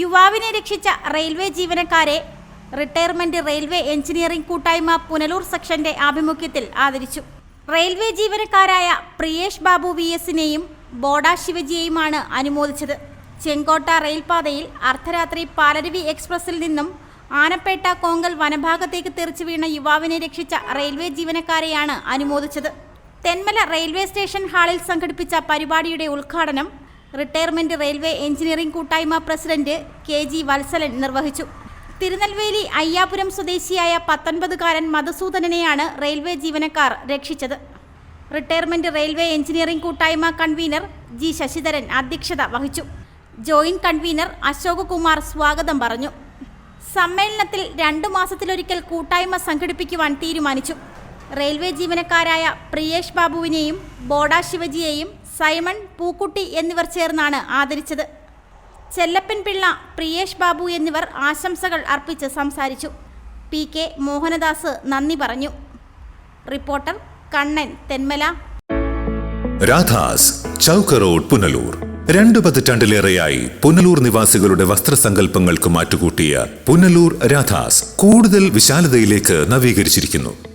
യുവാവിനെ രക്ഷിച്ച റെയിൽവേ ജീവനക്കാരെ റിട്ടയർമെന്റ് റെയിൽവേ എഞ്ചിനീയറിംഗ് കൂട്ടായ്മ പുനലൂർ സെക്ഷന്റെ ആഭിമുഖ്യത്തിൽ ആദരിച്ചു. റെയിൽവേ ജീവനക്കാരായ പ്രിയേഷ് ബാബു വി എസിനെയും ബോഡ ശിവജിയെയുമാണ് അനുമോദിച്ചത്. ചെങ്കോട്ട റെയിൽപാതയിൽ അർദ്ധരാത്രി പാലരുവി എക്സ്പ്രസിൽ നിന്നും ആനപ്പേട്ട കോങ്കൽ വനഭാഗത്തേക്ക് തെറിച്ചു വീണ യുവാവിനെ രക്ഷിച്ച റെയിൽവേ ജീവനക്കാരെയാണ് അനുമോദിച്ചത്. തെന്മല റെയിൽവേ സ്റ്റേഷൻ ഹാളിൽ സംഘടിപ്പിച്ച പരിപാടിയുടെ ഉദ്ഘാടനം റിട്ടയർമെന്റ് റെയിൽവേ എഞ്ചിനീയറിംഗ് കൂട്ടായ്മ പ്രസിഡന്റ് കെ ജി വത്സലൻ നിർവഹിച്ചു. തിരുനെൽവേലി അയ്യാപുരം സ്വദേശിയായ പത്തൊൻപതുകാരൻ മധുസൂദനനെയാണ് റെയിൽവേ ജീവനക്കാർ രക്ഷിച്ചത്. റിട്ടയർമെന്റ് റെയിൽവേ എഞ്ചിനീയറിംഗ് കൂട്ടായ്മ കൺവീനർ ജി ശശിധരൻ അധ്യക്ഷത വഹിച്ചു. ജോയിന്റ് കൺവീനർ അശോക് കുമാർ സ്വാഗതം പറഞ്ഞു. സമ്മേളനത്തിൽ രണ്ടു മാസത്തിലൊരിക്കൽ കൂട്ടായ്മ സംഘടിപ്പിക്കുവാൻ തീരുമാനിച്ചു. റെയിൽവേ ജീവനക്കാരായ പ്രിയേഷ് ബാബുവിനെയും ബോഡ ശിവജിയെയും സൈമൺ പൂക്കുട്ടി എന്നിവർ ചേർന്നാണ് ആദരിച്ചത്. ചെല്ലപ്പൻ പിള്ള പ്രിയേഷ് ബാബു എന്നിവർ ആശംസകൾ അർപ്പിച്ച് സംസാരിച്ചു. പി കെ മോഹനദാസ് നന്ദി പറഞ്ഞു. റിപ്പോർട്ടർ കണ്ണൻ തെന്മല. രാധാസ് ചൗക്ക് റോഡ് പുനലൂർ. രണ്ടു പതിറ്റാണ്ടിലേറെയായി പുനലൂർ നിവാസികളുടെ വസ്ത്രസങ്കല്പങ്ങൾക്ക് മാറ്റുകൂട്ടിയ പുനലൂർ രാധാസ് കൂടുതൽ വിശാലതയിലേക്ക് നവീകരിച്ചിരിക്കുന്നു.